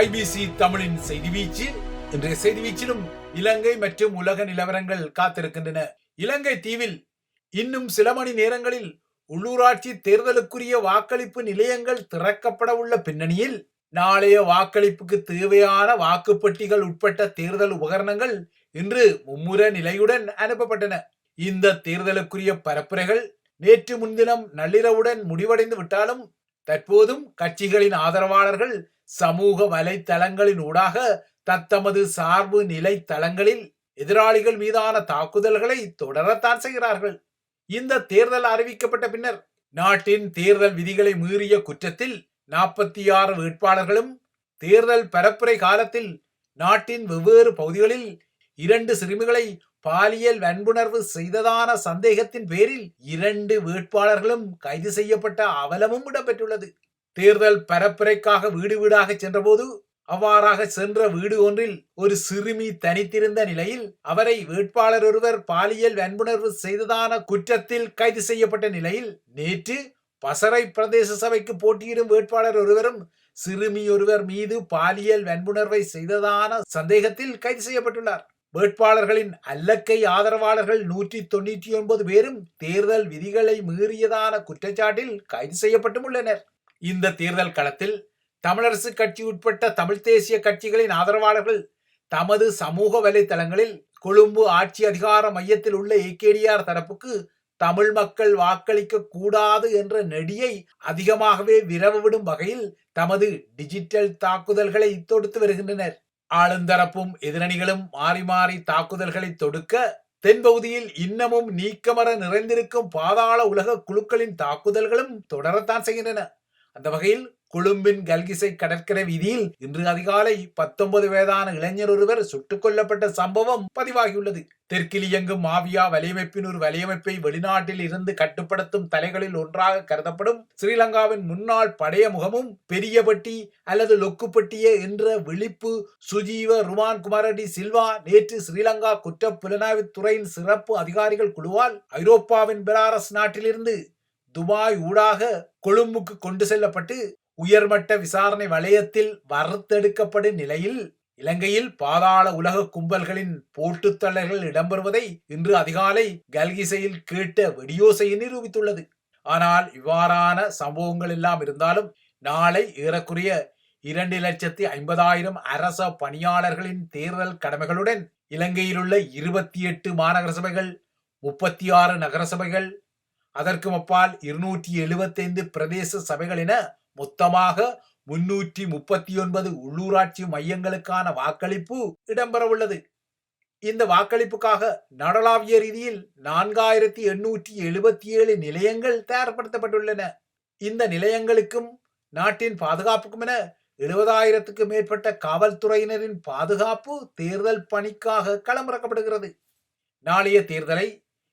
IBC தமிழின் செய்தி வீச்சு இன்றைய செய்தி வீச்சிலும் இலங்கை மற்றும் உலக நிலவரங்கள் காத்திருக்கின்றன. இலங்கை தீவில் இன்னும் சில மணி நேரங்களில் உள்ளூராட்சி தேர்தலுக்குரிய வாக்களிப்பு நிலையங்கள் திறக்கப்பட உள்ள பின்னணியில் நாளைய வாக்களிப்புக்கு தேவையான வாக்குப்பட்டிகள் உட்பட்ட தேர்தல் உபகரணங்கள் இன்று மும்முர நிலையுடன் அனுப்பப்பட்டன. இந்த தேர்தலுக்குரிய பரப்புரைகள் நேற்று முன்தினம் நள்ளிரவுடன் முடிவடைந்து விட்டாலும் தற்போதும் கட்சிகளின் ஆதரவாளர்கள் சமூக வலைத்தளங்களின் ஊடாக தத்தமது சார்பு நிலை தளங்களில் எதிராளிகள் மீதான தாக்குதல்களை தொடரத்தான் செய்கிறார்கள். இந்த தேர்தல் அறிவிக்கப்பட்ட பின்னர் நாட்டின் தேர்தல் விதிகளை மீறிய குற்றத்தில் நாற்பத்தி ஆறு வேட்பாளர்களும் தேர்தல் பரப்புரை காலத்தில் நாட்டின் வெவ்வேறு பகுதிகளில் இரண்டு சிறுமிகளை பாலியல் வன்புணர்வு செய்ததான சந்தேகத்தின் பேரில் இரண்டு வேட்பாளர்களும் கைது செய்யப்பட்ட அவலமும் இடம்பெற்றுள்ளது. தேர்தல் பரப்புரைக்காக வீடு வீடாக சென்றபோது அவ்வாறாக சென்ற வீடு ஒன்றில் ஒரு சிறுமி தனித்திருந்த நிலையில் அவரை வேட்பாளர் ஒருவர் பாலியல் வன்புணர்வு செய்ததான குற்றத்தில் கைது செய்யப்பட்ட நிலையில் நேற்று பசறை பிரதேச சபைக்கு போட்டியிடும் வேட்பாளர் ஒருவரும் சிறுமி ஒருவர் மீது பாலியல் வன்புணர்வை செய்ததான சந்தேகத்தில் கைது செய்யப்பட்டுள்ளார். வேட்பாளர்களின் அல்லக்கை ஆதரவாளர்கள் நூற்றி தொண்ணூற்றி ஒன்பது பேரும் தேர்தல் விதிகளை மீறியதான குற்றச்சாட்டில் கைது செய்யப்பட்டும் உள்ளனர் இந்த தேர்தல் களத்தில் தமிழரசு கட்சி உட்பட்ட தமிழ் தேசிய கட்சிகளின் ஆதரவாளர்கள் தமது சமூக வலைத்தளங்களில் கொழும்பு ஆட்சி அதிகார மையத்தில் உள்ள ஏகேடிஆர் தரப்புக்கு தமிழ் மக்கள் வாக்களிக்க கூடாது என்ற நெடியை அதிகமாகவே விரவவிடும் வகையில் தமது டிஜிட்டல் தாக்குதல்களை தொடுத்து வருகின்றனர். ஆளுந்தரப்பும் எதிரணிகளும் மாறி மாறி தாக்குதல்களை தொடுக்க தென்பகுதியில் இன்னமும் நீக்கமர நிறைந்திருக்கும் பாதாள உலக குழுக்களின் தாக்குதல்களும் தொடரத்தான் செய்கின்றன. அந்த வகையில் கொழும்பின் கல்கிசை கடற்கரை வீதியில் இன்று அதிகாலை பத்தொன்பது வயதான இளைஞர் ஒருவர் சுட்டுக் கொல்லப்பட்ட சம்பவம் பதிவாகியுள்ளது. தெற்கில் இயங்கும் மாவியா வலையமைப்பின் ஒரு வலையமைப்பை வெளிநாட்டில் இருந்து கட்டுப்படுத்தும் தலைகளில் ஒன்றாக கருதப்படும் ஸ்ரீலங்காவின் முன்னாள் படைய முகமும் பெரியபட்டி அல்லது லொக்குப்பட்டிய என்ற விழிப்பு சுஜீவ ருமான் குமாரடி சில்வா நேற்று ஸ்ரீலங்கா குற்ற புலனாய்வு துறையின் சிறப்பு அதிகாரிகள் குழுவால் ஐரோப்பாவின் பெலாரஸ் நாட்டிலிருந்து துபாய் ஊடாக கொழும்புக்கு கொண்டு செல்லப்பட்டு உயர்மட்ட விசாரணை வளையத்தில் வறுத்தெடுக்கப்படும் நிலையில் இலங்கையில் பாதாள உலக கும்பல்களின் போட்டுத்தள்ளல்கள் இடம்பெறுவதை இன்று அதிகாலை கல்கிசையில் கேட்ட வெடியோசையை நிரூபித்துள்ளது. ஆனால் இவ்வாறான சம்பவங்கள் எல்லாம் இருந்தாலும் நாளை ஏறக்குறைய இரண்டு லட்சத்தி ஐம்பதாயிரம் அரச பணியாளர்களின் தேர்தல் கடமைகளுடன் இலங்கையிலுள்ள இருபத்தி எட்டு மாநகர சபைகள் முப்பத்தி ஆறு நகர சபைகள் அதற்கு அப்பால் இருநூற்றி எழுபத்தைந்து பிரதேச சபைகள் என மொத்தமாக முன்னூற்றி முப்பத்தி ஒன்பது உள்ளூராட்சி மையங்களுக்கான வாக்களிப்பு இடம்பெறவுள்ளது. இந்த வாக்களிப்புக்காக நடலாவிய ரீதியில் நான்காயிரத்தி எண்ணூற்றி எழுபத்தி ஏழு நிலையங்கள் தயார்படுத்தப்பட்டுள்ளன. இந்த நிலையங்களுக்கும் நாட்டின் பாதுகாப்புக்கும் என எழுபதாயிரத்துக்கு மேற்பட்ட காவல்துறையினரின் பாதுகாப்பு தேர்தல் பணிக்காக களமிறக்கப்படுகிறது. நாளைய தேர்தலை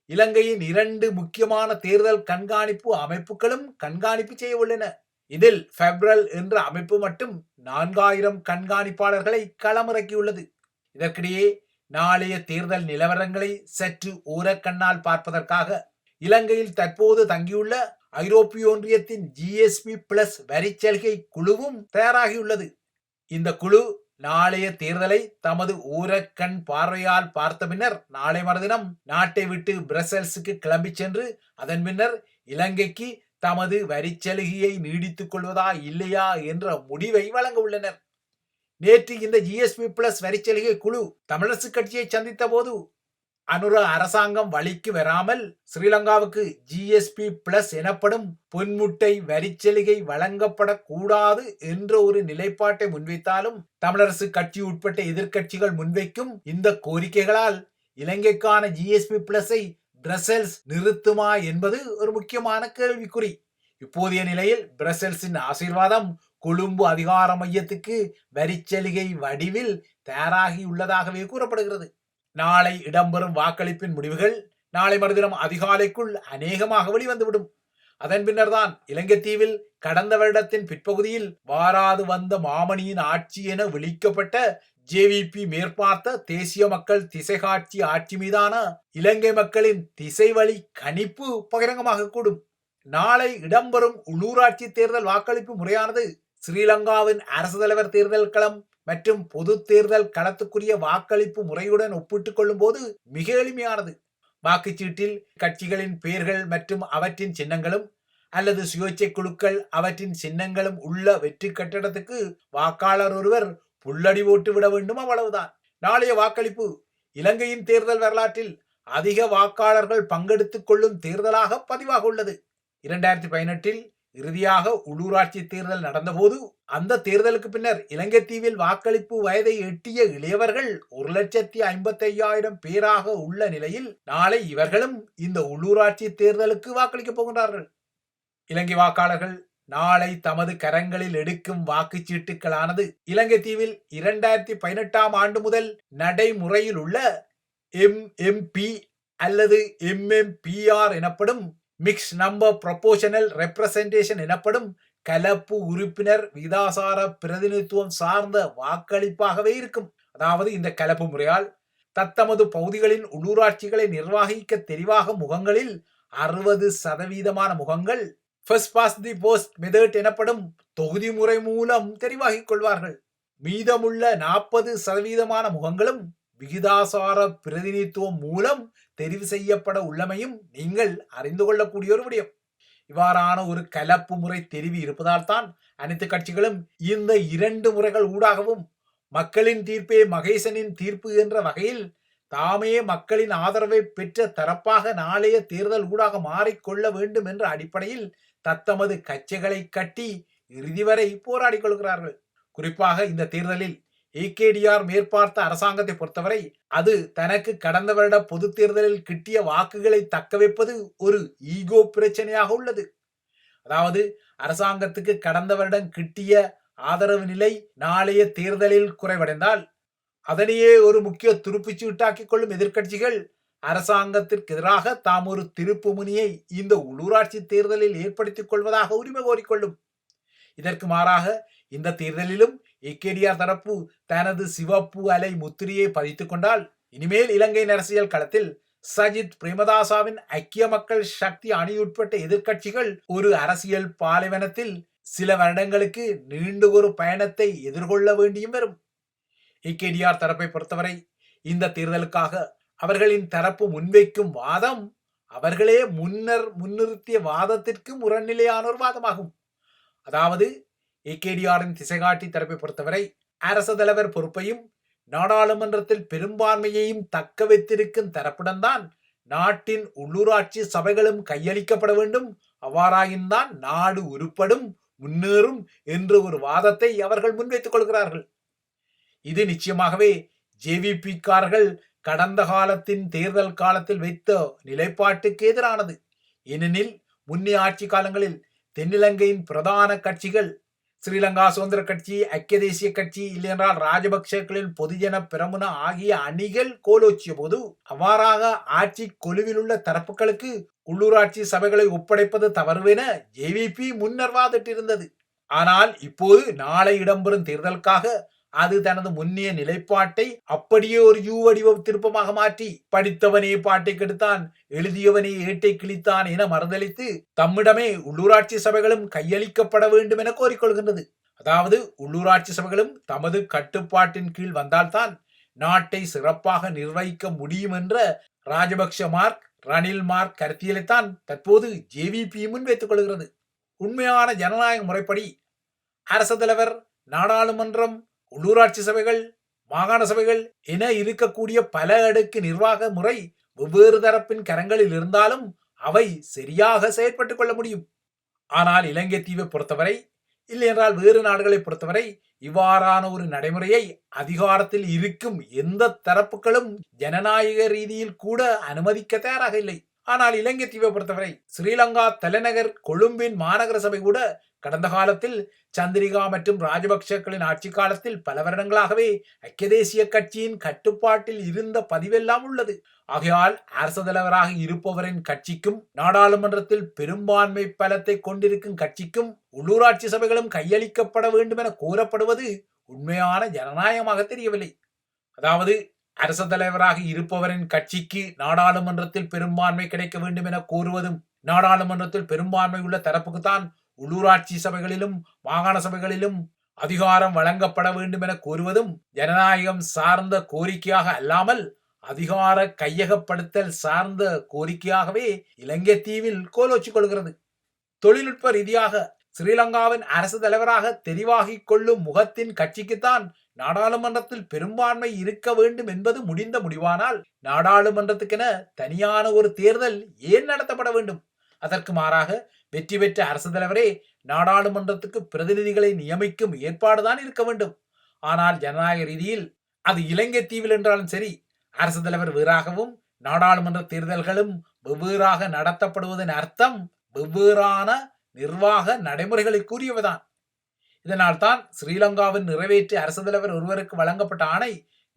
இலங்கையின் இரண்டு முக்கியமான தேர்தல் கண்காணிப்பு அமைப்புகளும் கண்காணிப்பு செய்ய உள்ளன இதில் பெப்ரல் என்ற அமைப்பு மட்டும் நான்காயிரம் கண்காணிப்பாளர்களை களமிறக்கியுள்ளது. இதற்கிடையே நாளைய தேர்தல் நிலவரங்களை சற்று ஊரக்கண்ணால் பார்ப்பதற்காக இலங்கையில் தற்போது தங்கியுள்ள ஐரோப்பிய ஒன்றியத்தின் ஜிஎஸ்பி பிளஸ் வரிச்சலுகை குழுவும் தயாராகியுள்ளது. இந்த குழு நாளைய தேர்தலை தமது ஊரக்கண் பார்வையால் பார்த்த பின்னர் நாளை மறுதினம் நாட்டை விட்டு பிரசல்ஸுக்கு கிளம்பி சென்று அதன் பின்னர் இலங்கைக்கு தமது வரிச்சலுகையை நீடித்துக் கொள்வதா இல்லையா என்ற முடிவை வழங்க உள்ளனர். நேற்று இந்த ஜிஎஸ்பி பிளஸ் வரிச்சலுகை குழு தமிழரசு கட்சியை சந்தித்த போது அனுர அரசாங்கம் வழிக்கு வராமல் ஸ்ரீலங்காவுக்கு ஜிஎஸ்பி பிளஸ் எனப்படும் பொன்முட்டை வரிச்சலுகை வழங்கப்படக்கூடாது என்ற ஒரு நிலைப்பாட்டை முன்வைத்தாலும் தமிழரசு கட்சி உட்பட்ட எதிர்க்கட்சிகள் முன்வைக்கும் இந்த கோரிக்கைகளால் இலங்கைக்கான ஜிஎஸ்பி பிளஸை பிரசல்ஸ் நிறுத்துமா என்பது ஒரு முக்கியமான கேள்விக்குறி. இப்போதைய நிலையில் பிரசல்ஸின் ஆசீர்வாதம் கொழும்பு அதிகார மையத்துக்கு வரிச்சலுகை வடிவில் தயாராகியுள்ளதாகவே கூறப்படுகிறது. நாளை இடம்பெறும் வாக்களிப்பின் முடிவுகள் நாளை மறுதினம் அதிகாலைக்குள் அநேகமாக வெளிவந்துவிடும். அதன் பின்னர்தான் இலங்கை தீவில் கடந்த வருடத்தின் பிற்பகுதியில் வாராது வந்த மாமணியின் ஆட்சி என விளிக்கப்பட்ட ஜேவிபி மேற்பார்த்த தேசிய மக்கள் திசைகாட்சி ஆட்சி மீதான இலங்கை மக்களின் திசைவழி கணிப்பு பகிரங்கமாக கூடும். நாளை இடம்பெறும் உள்ளூராட்சி தேர்தல் வாக்களிப்பு முறையானது ஸ்ரீலங்காவின் அரசு தலைவர் தேர்தல் களம் மற்றும் பொது தேர்தல் களத்துக்குரிய வாக்களிப்பு முறையுடன் ஒப்பிட்டுக் கொள்ளும்போது மிக எளிமையானது. வாக்குச்சீட்டில் கட்சிகளின் பெயர்கள் மற்றும் அவற்றின் சின்னங்களும் அல்லது சுயேட்சை குழுக்கள் அவற்றின் சின்னங்களும் உள்ள வெற்றி கட்டடத்துக்கு வாக்காளர் ஒருவர் புல்லடி ஓட்டு விட வேண்டும் அவ்வளவுதான். நாளைய வாக்களிப்பு. இலங்கையின் தேர்தல் வரலாற்றில் அதிக வாக்காளர்கள் பங்கெடுத்துக் கொள்ளும் தேர்தலாக பதிவாக உள்ளது. இரண்டாயிரத்தி பதினெட்டில் இறுதியாக உள்ளூராட்சி தேர்தல் நடந்தபோது அந்த தேர்தலுக்கு பின்னர் இலங்கை தீவில் வாக்களிப்பு வயதை எட்டிய இளையவர்கள் ஒரு லட்சத்தி ஐம்பத்தி ஐயாயிரம் பேராக உள்ள நிலையில் நாளை இவர்களும் இந்த உள்ளூராட்சி தேர்தலுக்கு வாக்களிக்கப் போகின்றார்கள். இலங்கை வாக்காளர்கள் நாளை தமது கரங்களில் எடுக்கும் வாக்குச்சீட்டுகளானது இலங்கை தீவில் இரண்டாயிரத்தி பதினெட்டாம் ஆண்டு முதல் நடைமுறையில் உள்ள எம்எம்பி அல்லது எம்எம்பிஆர் எனப்படும் மிக்ஸ் நம்பர் ப்ரொபோஷனல் ரெப்ரசன்டேஷன் எனப்படும் கலப்பு உறுப்பினர் விதாசார பிரதிநிதித்துவம் சார்ந்த வாக்களிப்பாகவே இருக்கும். அதாவது இந்த கலப்பு முறையால் தத்தமது பகுதிகளின் உள்ளூராட்சிகளை நிர்வகிக்க தெரிவாக முகங்களில் அறுபது சதவீதமான முகங்கள் first past the post method எனப்படும் தொகுதி முறை மூலம் தெரிவாகிக் கொள்வார்கள். மீதமுள்ள நாற்பது சதவீதமான முகங்களும் விகிதாசார பிரதிநிதித்துவம் மூலம் தெரிவு செய்யப்பட உள்ளமையும் நீங்கள் அறிந்து கொள்ளக்கூடிய ஒரு விடயம். இவ்வாறான ஒரு கலப்பு முறை தெரிவு இருப்பதால் தான் அனைத்து கட்சிகளும் இந்த இரண்டு முறைகள் ஊடாகவும் மக்களின் தீர்ப்பே மகேசனின் தீர்ப்பு என்ற வகையில் தாமே மக்களின் ஆதரவை பெற்ற தரப்பாக நாளைய தேர்தல் ஊடாக மாறிக்கொள்ள வேண்டும் என்ற அடிப்படையில் தத்தமது கட்சிகளை கட்டி இறுதி வரை போராடிக் கொள்கிறார்கள். குறிப்பாக இந்த தேர்தலில் ஏகேடிஆர் மேற்பார்த்த அரசாங்கத்தை பொறுத்தவரை அது தனக்கு கடந்த வருட பொது தேர்தலில் கிட்டிய வாக்குகளை தக்க வைப்பது ஒரு ஈகோ பிரச்சனையாக உள்ளது. அதாவது அரசாங்கத்துக்கு கடந்த வருடம் கிட்டிய ஆதரவு நிலை நாளைய தேர்தலில் குறைவடைந்தால் அதனையே ஒரு முக்கிய துருப்புச்சீட்டாக்கிக் கொள்ளும் எதிர்க்கட்சிகள் அரசாங்கத்திற்கு எதிராக தாம் ஒரு திருப்பு முனியை இந்த உள்ளூராட்சி தேர்தலில் ஏற்படுத்திக் கொள்வதாக உரிமை கோரிக்கொள்ளும். இதற்கு மாறாக இந்த தேர்தலிலும் ஏகேடிஆர் தரப்பு தனது சிவப்பு அலை முத்திரையை பதித்துக் கொண்டால் இனிமேல் இலங்கையின் அரசியல் களத்தில் சஜித் பிரேமதாசாவின் ஐக்கிய மக்கள் சக்தி அணியுட்பட்ட எதிர்க்கட்சிகள் ஒரு அரசியல் பாலைவனத்தில் சில வருடங்களுக்கு நீண்டு ஒரு பயணத்தை எதிர்கொள்ள வேண்டியும் வரும். ஏகேடிஆர் தரப்பை பொறுத்தவரை இந்த தேர்தலுக்காக அவர்களின் தரப்பு முன்வைக்கும் வாதம் அவர்களே முன்னர் முன்னிறுத்திய வாதத்திற்கு முரண்நிலையான ஒரு வாதமாகும். அதாவது ஏகேடிஆரின் திசைகாட்டி தரப்பை பொறுத்தவரை அரசு தலைவர் பொறுப்பையும் நாடாளுமன்றத்தில் பெரும்பான்மையையும் தக்க வைத்திருக்கும் தரப்புடன்தான் நாட்டின் உள்ளூராட்சி சபைகளும் கையளிக்கப்பட வேண்டும். அவ்வாறாயின்தான் நாடு உருப்படும் முன்னேறும் என்ற ஒரு வாதத்தை அவர்கள் முன்வைத்துக் கொள்கிறார்கள். இது நிச்சயமாகவே ஜேவிபிக்காரர்கள் கடந்த காலத்தின் தேர்தல் காலத்தில் வைத்த நிலைப்பாட்டுக்கு எதிரானது. ஏனெனில் முன்னே ஆட்சி காலங்களில் தென்னிலங்கையின் பிரதான கட்சிகள் ஸ்ரீலங்கா சுதந்திர கட்சி ஐக்கிய தேசிய கட்சி இல்லையென்றால் ராஜபக்சேக்களின் பொதுஜன பிரமுன ஆகிய அணிகள் கோலோச்சிய போது அவ்வாறாக ஆட்சி கொலுவில் உள்ள தரப்புகளுக்கு உள்ளூராட்சி சபைகளை ஒப்படைப்பது தவறுவென ஜேவிபி முன்னர் வாதிட்டிருந்தது ஆனால் இப்போது நாளை இடம்பெறும் தேர்தலுக்காக அது தனது முன்னிய நிலைப்பாட்டை அப்படியே ஒரு யூ வடிவ திருப்பமாக மாற்றி படித்தவனே பாட்டை கெடுத்தான் எழுதியவனே ஏட்டை கிழித்தான் என மறுதளித்து தம்மிடமே உள்ளூராட்சி சபைகளும் கையளிக்கப்பட வேண்டும் என கோரிக்கொள்கின்றது. அதாவது உள்ளூராட்சி சபைகளும் தமது கட்டுப்பாட்டின் கீழ் வந்தால்தான் நாட்டை சிறப்பாக நிர்வகிக்க முடியும் என்ற ராஜபக்ஷ மார்க் ரணில் மார்க் கருத்தியலைத்தான் தற்போது ஜேவிபி முன்வைத்துக் கொள்கிறது. உண்மையான ஜனநாயக முறைப்படி அரசு தலைவர் நாடாளுமன்றம் உள்ளூராட்சி சபைகள் மாகாண சபைகள் என இருக்கக்கூடிய பல அடுக்கு நிர்வாக முறை வெவ்வேறு தரப்பின் கரங்களில் இருந்தாலும் அவை சரியாக செயற்பட்டுக் கொள்ள முடியும். ஆனால் இலங்கை தீவை பொறுத்தவரை இல்லை என்றால் வேறு நாடுகளை பொறுத்தவரை இவ்வாறான ஒரு நடைமுறையை அதிகாரத்தில் இருக்கும் எந்த தரப்புகளும் ஜனநாயக ரீதியில் கூட அனுமதிக்க தயாராக இல்லை. ஆனால் இலங்கை தீவை பொறுத்தவரை ஸ்ரீலங்கா தலைநகர் கொழும்பின் மாநகர சபை கூட கடந்த காலத்தில் சந்திரிகா மற்றும் ராஜபக்சக்களின் ஆட்சி காலத்தில் பல வருடங்களாகவே ஐக்கிய தேசிய கட்சியின் கட்டுப்பாட்டில் இருந்த பதிவெல்லாம் உள்ளது. ஆகையால் அரசு தலைவராக இருப்பவரின் கட்சிக்கும் நாடாளுமன்றத்தில் பெரும்பான்மை பலத்தை கொண்டிருக்கும் கட்சிக்கும் உள்ளூராட்சி சபைகளும் கையளிக்கப்பட வேண்டும் என கூறப்படுவது உண்மையான ஜனநாயகமாக தெரியவில்லை. அதாவது அரசு தலைவராக இருப்பவரின் கட்சிக்கு நாடாளுமன்றத்தில் பெரும்பான்மை கிடைக்க வேண்டும் என கூறுவதும் நாடாளுமன்றத்தில் பெரும்பான்மை உள்ள தரப்புக்குத்தான் உள்ளூராட்சி சபைகளிலும் மாகாண சபைகளிலும் அதிகாரம் வழங்கப்பட வேண்டும் என கூறுவதும் ஜனநாயகம் சார்ந்த கோரிக்கையாக அல்லாமல் அதிகார கையகப்படுத்தல் சார்ந்த கோரிக்கையாகவே இலங்கை தீவில் கோலோச்சிக் கொள்கிறது. தொழில்நுட்ப ரீதியாக ஸ்ரீலங்காவின் அரசு தலைவராக தெரிவாகிக் கொள்ளும் முகத்தின் கட்சிக்குத்தான் நாடாளுமன்றத்தில் பெரும்பான்மை இருக்க வேண்டும் என்பது முடிந்த முடிவானால் நாடாளுமன்றத்துக்கென தனியான ஒரு தேர்தல் ஏன் நடத்தப்பட வேண்டும்? அதற்கு மாறாக வெற்றி பெற்ற அரசு தலைவரே நாடாளுமன்றத்துக்கு பிரதிநிதிகளை நியமிக்கும் ஏற்பாடுதான் இருக்க வேண்டும். ஆனால் ஜனநாயக ரீதியில் அது இலங்கை தீவில் என்றாலும் சரி அரசு தலைவர் வேறாகவும் நாடாளுமன்ற தேர்தல்களும் வெவ்வேறாக நடத்தப்படுவதன் அர்த்தம் வெவ்வேறான நிர்வாக நடைமுறைகளை கூறியவதான் இதனால்தான் ஸ்ரீலங்காவின் நிறைவேற்று அரசு தலைவர் ஒருவருக்கு வழங்கப்பட்ட ஆணை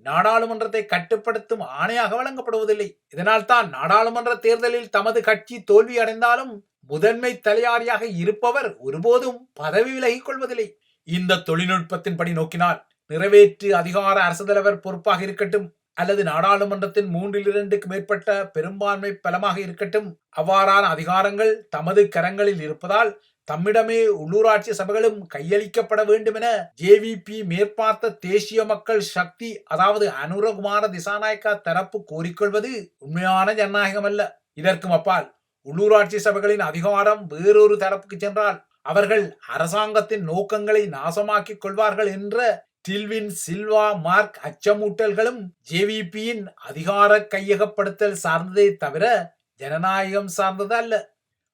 நாடாளுமன்றத்தை கட்டுப்படுத்தும் ஆணையாக வழங்கப்படுவதில்லை. இதனால் தான் நாடாளுமன்ற தேர்தலில் தமது கட்சி தோல்வி அடைந்தாலும் முதன்மை தலையாரியாக இருப்பவர் ஒருபோதும் பதவி விலகிக் கொள்வதில்லை. இந்த தொழில்நுட்பத்தின்படி நோக்கினால் நிறைவேற்று அதிகார அரசு தலைவர் பொறுப்பாக இருக்கட்டும் அல்லது நாடாளுமன்றத்தின் மூன்றில் இரண்டுக்கு மேற்பட்ட பெரும்பான்மை பலமாக இருக்கட்டும் அவ்வாறான அதிகாரங்கள் தமது கரங்களில் இருப்பதால் தம்மிடமே உள்ளூராட்சி சபைகளும் கையளிக்கப்பட வேண்டும் என ஜேவிபி மேற்பார்த்த தேசிய மக்கள் சக்தி அதாவது அனுரகுமார திசாநாயக்கா தரப்பு கோரிக்கொள்வது உண்மையான ஜனநாயகம் அல்ல இதற்கும் அப்பால் உள்ளூராட்சி சபைகளின் அதிகாரம் வேறொரு தரப்புக்கு சென்றால் அவர்கள் அரசாங்கத்தின் நோக்கங்களை நாசமாக்கிக் கொள்வார்கள் என்ற டில்வின் சில்வா மார்க் அச்சமூட்டல்களும் ஜேவிபியின் அதிகார கையகப்படுத்தல் சார்ந்ததே தவிர ஜனநாயகம் சார்ந்தது அல்ல.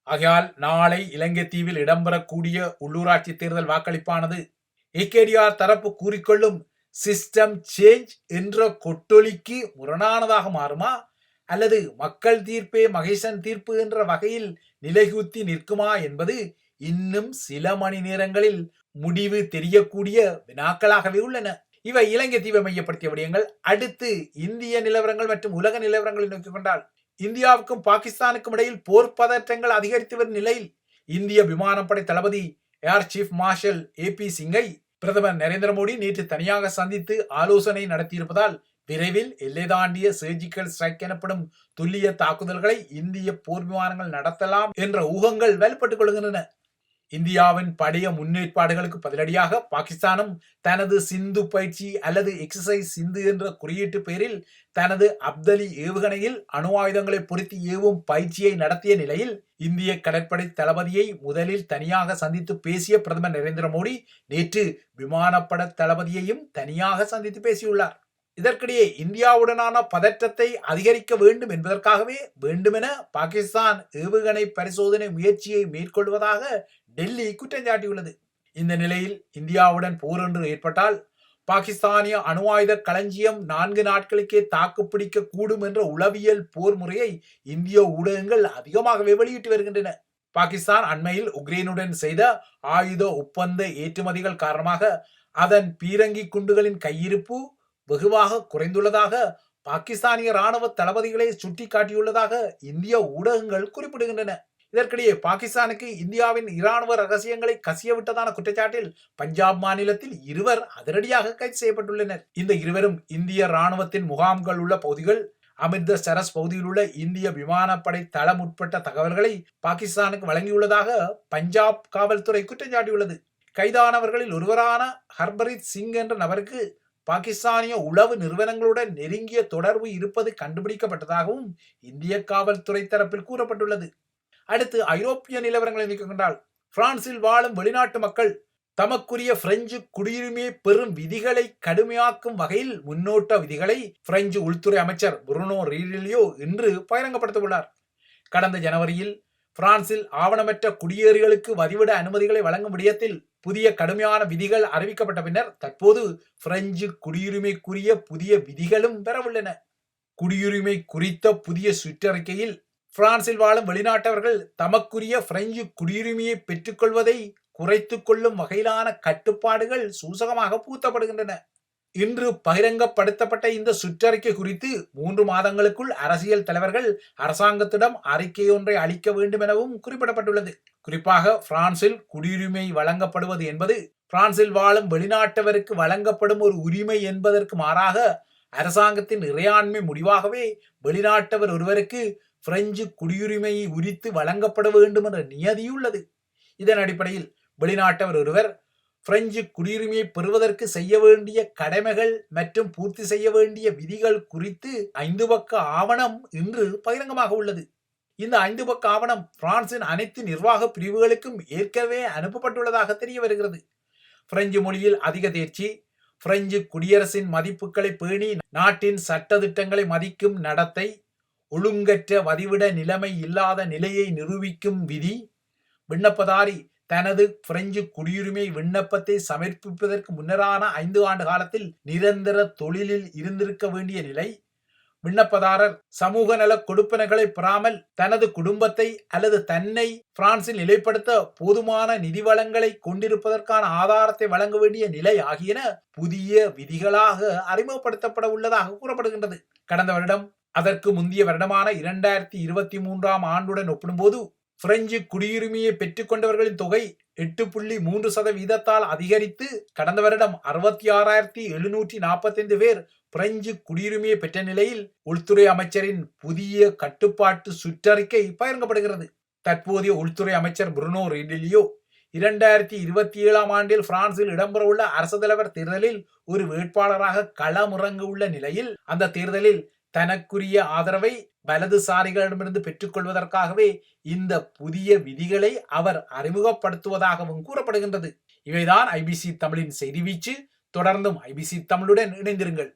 ஆகையால் நாளை இலங்கை தீவில் இடம்பெறக்கூடிய உள்ளூராட்சி தேர்தல் வாக்களிப்பானது ஏகேடிஆர் தரப்பு கூறிக்கொள்ளும் சிஸ்டம் சேஞ்ச் என்ற கொட்டொலிக்கு முரணானதாக மாறுமா? அல்லது மக்கள் தீர்ப்பே மகேசன் தீர்ப்பு என்ற வகையில் நிலைகுத்தி நிற்குமா என்பது இன்னும் சில மணி நேரங்களில் முடிவு தெரியக்கூடிய வினாக்களாகவே உள்ளன. இவை இலங்கை தீவை மையப்படுத்திய விடயங்கள். அடுத்து இந்திய நிலவரங்கள் மற்றும் உலக நிலவரங்களை நோக்கிக் கொண்டால் இந்தியாவுக்கும் பாகிஸ்தானுக்கும் இடையில் போர் பதற்றங்கள் அதிகரித்து வரும் நிலையில் இந்திய விமானப்படை தளபதி air chief marshal A P சிங்கை பிரதமர் நரேந்திர மோடி நேற்று தனியாக சந்தித்து ஆலோசனை நடத்தியிருப்பதால் விரைவில் எல்லை தாண்டிய சர்ஜிக்கல் ஸ்ட்ரைக் எனப்படும் துல்லிய தாக்குதல்களை இந்திய போர் விமானங்கள் நடத்தலாம் என்ற ஊகங்கள் வலுப்பட்டுக் கொள்கின்றன. இந்தியாவின் படைய முன்னேற்பாடுகளுக்கு பதிலடியாக பாகிஸ்தானும் தனது சிந்து பயிற்சி அல்லது எக்ஸசைஸ் சிந்து என்ற குறியீட்டு பெயரில் தனது அப்தலி ஏவுகணையில் அணு ஆயுதங்களை பொருத்தி ஏவும் பயிற்சியை நடத்திய நிலையில் இந்திய கடற்படை தளபதியை முதலில் தனியாக சந்தித்து பேசிய பிரதமர் நரேந்திர மோடி நேற்று விமானப்பட தளபதியையும் தனியாக சந்தித்து பேசியுள்ளார். இதற்கிடையே இந்தியாவுடனான பதற்றத்தை அதிகரிக்க வேண்டும் என்பதற்காகவே வேண்டுமென பாகிஸ்தான் ஏவுகணை பரிசோதனை முயற்சியை மேற்கொள்வதாக டெல்லி குற்றம் சாட்டியுள்ளது. இந்த நிலையில் இந்தியாவுடன் போர் ஒன்று ஏற்பட்டால் பாகிஸ்தானிய அணு ஆயுத களஞ்சியம் நான்கு நாட்களுக்கே தாக்குப்பிடிக்க கூடும் என்ற உளவியல் போர் முறையை இந்திய ஊடகங்கள் அதிகமாகவே வெளியிட்டு வருகின்றன. பாகிஸ்தான் அண்மையில் உக்ரைனுடன் செய்த ஆயுத ஒப்பந்த ஏற்றுமதிகள் காரணமாக அதன் பீரங்கி குண்டுகளின் கையிருப்பு வெகுவாக குறைந்துள்ளதாக பாகிஸ்தானிய ராணுவ தளபதிகளை சுட்டிக்காட்டியுள்ளதாக இந்திய ஊடகங்கள் குறிப்பிடுகின்றன. இதற்கிடையே பாகிஸ்தானுக்கு இந்தியாவின் இராணுவ ரகசியங்களை கசியவிட்டதான குற்றச்சாட்டில் பஞ்சாப் மாநிலத்தில் இருவர் அதிரடியாக கைது செய்யப்பட்டுள்ளனர். இந்த இருவரும் இந்திய ராணுவத்தின் முகாம்கள் உள்ள பகுதிகள் அமிர்த சரஸ் பகுதியில் உள்ள இந்திய விமானப்படை தளம் உட்பட்ட தகவல்களை பாகிஸ்தானுக்கு வழங்கியுள்ளதாக பஞ்சாப் காவல்துறை குற்றம் சாட்டியுள்ளது கைதானவர்களில் ஒருவரான ஹர்பரீத் சிங் என்ற நபருக்கு பாகிஸ்தானிய உளவு நிறுவனங்களுடன் நெருங்கிய தொடர்பு இருப்பது கண்டுபிடிக்கப்பட்டதாகவும் இந்திய காவல்துறை தரப்பில் கூறப்பட்டுள்ளது. அடுத்து ஐரோப்பிய நிலவரங்களை நீக்கிக் பிரான்சில் வாழும் வெளிநாட்டு மக்கள் தமக்குரிய பிரெஞ்சு குடியுரிமையை பெறும் விதிகளை கடுமையாக்கும் வகையில் முன்னோட்ட விதிகளை பிரெஞ்சு உள்துறை அமைச்சர் புருனோ ரீலியோ இன்று பகிரங்கப்படுத்தியுள்ளார். கடந்த ஜனவரியில் பிரான்சில் ஆவணமற்ற குடியேறிகளுக்கு வதிவிட அனுமதிகளை வழங்கும் விடயத்தில் புதிய கடுமையான விதிகள் அறிவிக்கப்பட்ட பின்னர் தற்போது பிரெஞ்சு குடியுரிமைக்குரிய புதிய விதிகளும் பெறவுள்ளன. குடியுரிமை குறித்த புதிய சுற்றறிக்கையில் பிரான்சில் வாழும் வெளிநாட்டவர்கள் தமக்குரிய பிரெஞ்சு குடியுரிமையை பெற்றுக்கொள்வதை குறைத்து கொள்ளும் வகையிலான கட்டுப்பாடுகள் சூசகமாக பூத்தப்படுகின்றன இன்று பகிரங்கப்படுத்தப்பட்ட இந்த சுற்றறிக்கை குறித்து மூன்று மாதங்களுக்குள் அரசியல் தலைவர்கள் அரசாங்கத்திடம் அறிக்கை ஒன்றை அளிக்க வேண்டும் எனவும் குறிப்பிடப்பட்டுள்ளது. குறிப்பாக பிரான்சில் குடியுரிமை வழங்கப்படுவது என்பது பிரான்சில் வாழும் வெளிநாட்டவருக்கு வழங்கப்படும் ஒரு உரிமை என்பதற்கு மாறாக அரசாங்கத்தின் இறையாண்மை முடிவாகவே வெளிநாட்டவர் ஒருவருக்கு பிரெஞ்சு குடியுரிமையை உரித்து வழங்கப்பட வேண்டும் என்ற நியதியுள்ளது இதன் அடிப்படையில் வெளிநாட்டவர் ஒருவர் பிரெஞ்சு குடியுரிமையை பெறுவதற்கு செய்ய வேண்டிய கடமைகள் மற்றும் பூர்த்தி செய்ய வேண்டிய விதிகள் குறித்து ஐந்து பக்க ஆவணம் இன்று பகிரங்கமாக உள்ளது. இந்த ஐந்து பக்க ஆவணம் பிரான்சின் அனைத்து நிர்வாக பிரிவுகளுக்கும் ஏற்கனவே அனுப்பப்பட்டுள்ளதாக தெரிய வருகிறது. பிரெஞ்சு மொழியில் அதிக தேர்ச்சி பிரெஞ்சு குடியரசின் மதிப்புகளை பேணி நாட்டின் சட்டதிட்டங்களை மதிக்கும் நடத்தை ஒழுங்கற்ற வதிவிட நிலைமை இல்லாத நிலையை நிரூபிக்கும் விதி விண்ணப்பதாரி தனது பிரெஞ்சு குடியுரிமை விண்ணப்பத்தை சமர்ப்பிப்பதற்கு முன்னரான ஐந்து ஆண்டு காலத்தில் நிரந்தர தொழிலில் இருந்திருக்க வேண்டிய நிலை விண்ணப்பதாரர் சமூக நல கொடுப்பனைகளை பெறாமல் தனது குடும்பத்தை அல்லது தன்னை பிரான்சில் நிலைப்படுத்த போதுமான நிதி வளங்களை கொண்டிருப்பதற்கான ஆதாரத்தை வழங்க வேண்டிய நிலை ஆகியன புதிய விதிகளாக அறிமுகப்படுத்தப்பட உள்ளதாக கூறப்படுகின்றது. கடந்த வருடம் அதற்கு முந்தைய வருடமான இரண்டாயிரத்தி இருபத்தி மூன்றாம் ஆண்டுடன் ஒப்பிடும்போது பிரெஞ்சு குடியுரிமையை பெற்றுக்கொண்டவர்களின் தொகை எட்டு புள்ளி மூன்று சதவீதத்தால் அதிகரித்து கடந்த வருடம் அறுபத்தி ஆறாயிரத்தி எழுநூற்றி நாற்பத்தைந்து பேர் பிரெஞ்சு குடியுரிமையை பெற்ற நிலையில் உள்துறை அமைச்சரின் புதிய கட்டுப்பாட்டு சுற்றறிக்கை பகிரங்கப்படுகிறது. தற்போதைய உள்துறை அமைச்சர் புருனோ ரெடிலியோ இரண்டாயிரத்தி இருபத்தி ஏழாம் ஆண்டில் பிரான்சில் இடம்பெறவுள்ள அரசு தலைவர் தேர்தலில் ஒரு வேட்பாளராக களமிறங்க உள்ள நிலையில் அந்த தேர்தலில் தனக்குரிய ஆதரவை வலதுசாரிகளிடமிருந்து பெற்றுக்கொள்வதற்காகவே இந்த புதிய விதிகளை அவர் அறிமுகப்படுத்துவதாகவும் கூறப்படுகின்றது. இவைதான் ஐபிசி தமிழின் செய்தி வீச்சு. தொடர்ந்தும் ஐபிசி தமிழுடன் இணைந்திருங்கள்.